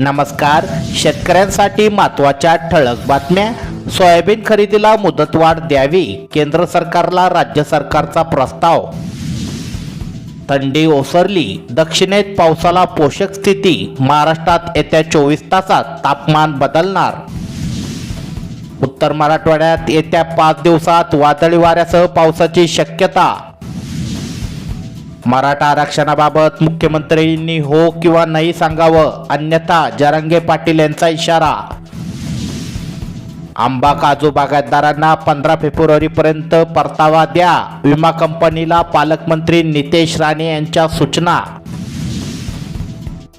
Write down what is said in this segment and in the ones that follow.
नमस्कार. शेतकऱ्यांसाठी महत्त्वाच्या ठळक बातम्या. सोयाबीन खरेदीला मुदतवाढ द्यावी केंद्र सरकारला राज्य सरकारचा प्रस्ताव. थंडी ओसरली दक्षिणेत पावसाला पोषक स्थिती महाराष्ट्रात येत्या चोवीस तासात तापमान बदलणार. उत्तर मराठवाड्यात येत्या पाच दिवसात वादळी वाऱ्यासह पावसाची शक्यता. मराठा आरक्षणाबाबत मुख्यमंत्र्यांनी हो किंवा नाही सांगावं अन्यथा जरांगे पाटील यांचा इशारा. आंबा काजू बागायतदारांना पंधरा फेब्रुवारीपर्यंत परतावा द्या. विमा कंपनीला पालकमंत्री नितेश राणे यांच्या सूचना.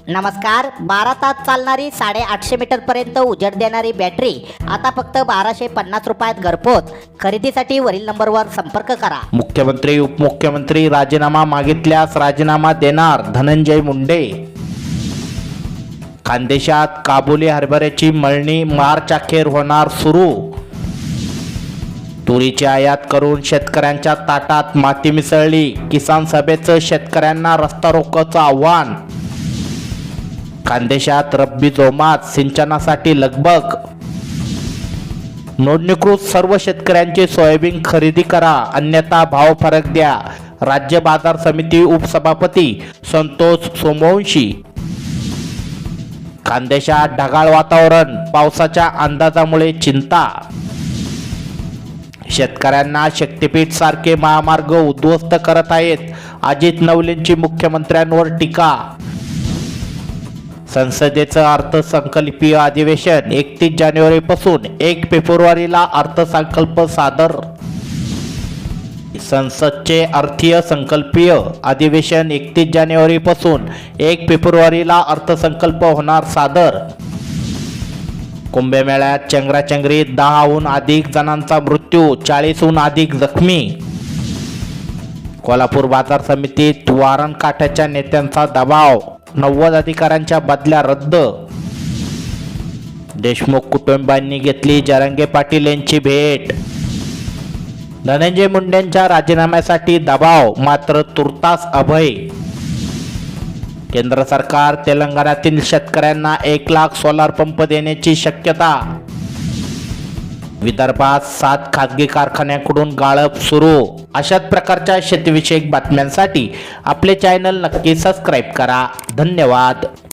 नमस्कार बारा तास चालणारी साडेआठशे मीटरपर्यंत उजेड देणारी बॅटरी आता फक्त बाराशे पन्नास रुपयात घरपोच. खरेदीसाठी वरील नंबरवर संपर्क करा. मुख्यमंत्री उपमुख्यमंत्री राजीनामा मागितल्यास राजीनामा देणार धनंजय मुंडे. खानदेशात काबुली हरभऱ्याची मळणी मार्च अखेर होणार सुरू. तुरीची आयात करून शेतकऱ्यांच्या ताटात माती मिसळली. किसान सभेचं शेतकऱ्यांना रस्ता रोकोचं आव्हान. खानदेशात रब्बी जोमात सिंचनासाठी लगबग. नोंदणीकृत सर्व शेतकऱ्यांची सोयाबीन खरेदी करा अन्यथा भाव फरक द्या. राज्य बाजार समिती उपसभापती संतोष सोमवंशी. खानदेशात ढगाळ वातावरण पावसाच्या अंदाजामुळे चिंता. शेतकऱ्यांना शक्तीपीठ सारखे महामार्ग उद्ध्वस्त करत आहेत. अजित नवलेंची मुख्यमंत्र्यांवर टीका. संसदेचं अर्थसंकल्पीय अधिवेशन एकतीस जानेवारीपासून एक फेब्रुवारीला अर्थसंकल्प सादर. संसदचे अर्थीय संकल्पीय अधिवेशन एकतीस जानेवारीपासून एक फेब्रुवारीला अर्थसंकल्प होणार सादर. कुंभमेळ्यात चंगराचंगरीत दहाहून अधिक जणांचा मृत्यू चाळीसहून अधिक जखमी. कोल्हापूर बाजार समितीत वारणकाठ्याच्या नेत्यांचा दबाव. नव्वद अधिकाऱ्यांच्या बदल्या रद्द. देशमुख कुटुंबांनी घेतली जरंगे पाटील यांची भेट. धनंजय मुंडेंच्या राजीनाम्यासाठी दबाव मात्र तुर्तास अभय. केंद्र सरकार तेलंगणातील शेतकऱ्यांना एक लाख सोलार पंप देण्याची शक्यता. विदर्भात सात खाजगी कारखान्याकडून गाळप सुरू. अशाच प्रकारच्या शेतीविषयक बातम्यांसाठी आपले चॅनल नक्की सबस्क्राईब करा. धन्यवाद.